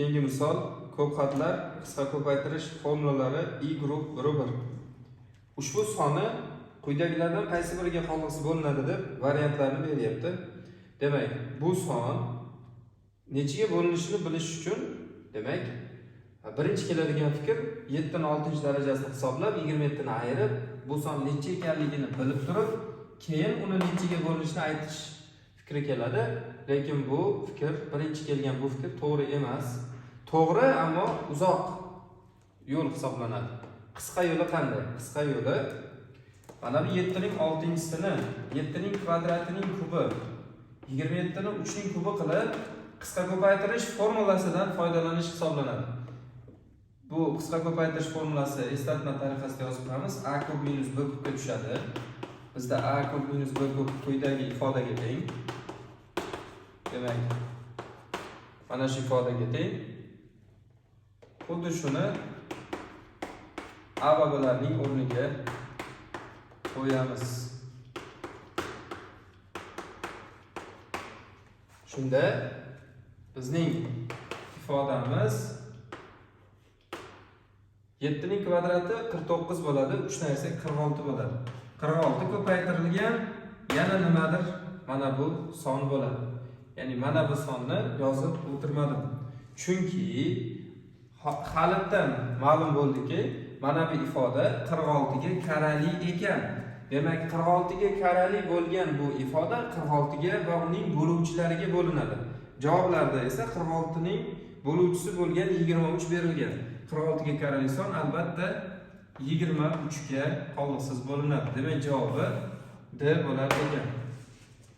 Keyingi misol ko'p qatlar qisqa ko'paytirish formulalari i guruh 1 Ushbu soni quyidagilardan qaysi biriga qolg'isi bo'linadi deb variantlarni beryapti. Demak, bu son nechiga bo'linishini bilish uchun demak birinchi keladigan fikr 7 ni 6 darajasini hisoblab 27 ni ayirib bu son necha ekanligini bilib turib keyin uni nechiga bo'linishini aytish fikri keladi. Lekin bu fikr birinchi kelgan bu fikr to'g'ri emas. To'g'ri ammo uzoq yo'l hisoblanadi. Qisqa yo'li qanday? Qisqa yo'li mana bu 7 ning 6-sini 7 ning kvadratining kubi 27 yettini 3 ning kubi qilib qisqa ko'paytirish formulasidan foydalanish hisoblanadi. Bu qisqa ko'paytirish formulasi eslatma tariqasida yozib qo'yamiz a kub minus b kubga tushadi. Bizda a kub minus b kub quyidagi ifodaga teng demak mana shu ifodaga teng xuddi shuni a va o'rniga qo'yamiz. Shunda bizning ifodamiz 7 ning kvadrati 49 bo'ladi 3 narsa qirq 46 bo'ladi. 46 ko'paytirilgan yana nimadir? Mana bu son bo'ladi. Ya'ni mana bu sonni yozib o'tirmadim. Chunki halitdan ma'lum bo'ldiki mana bu ifoda 46 ga karali ekan. Demak 46 ga karali bo'lgan bu ifoda 46 ga va uning bo'luvchilariga bo'linadi. Javoblarda esa 46 ning bo'luvchisi bo'lgan 23 berilgan. 46 ga karali son albatta 23 ga qoldiqsiz bo'linadi. Demak javobi d bo'lar ekan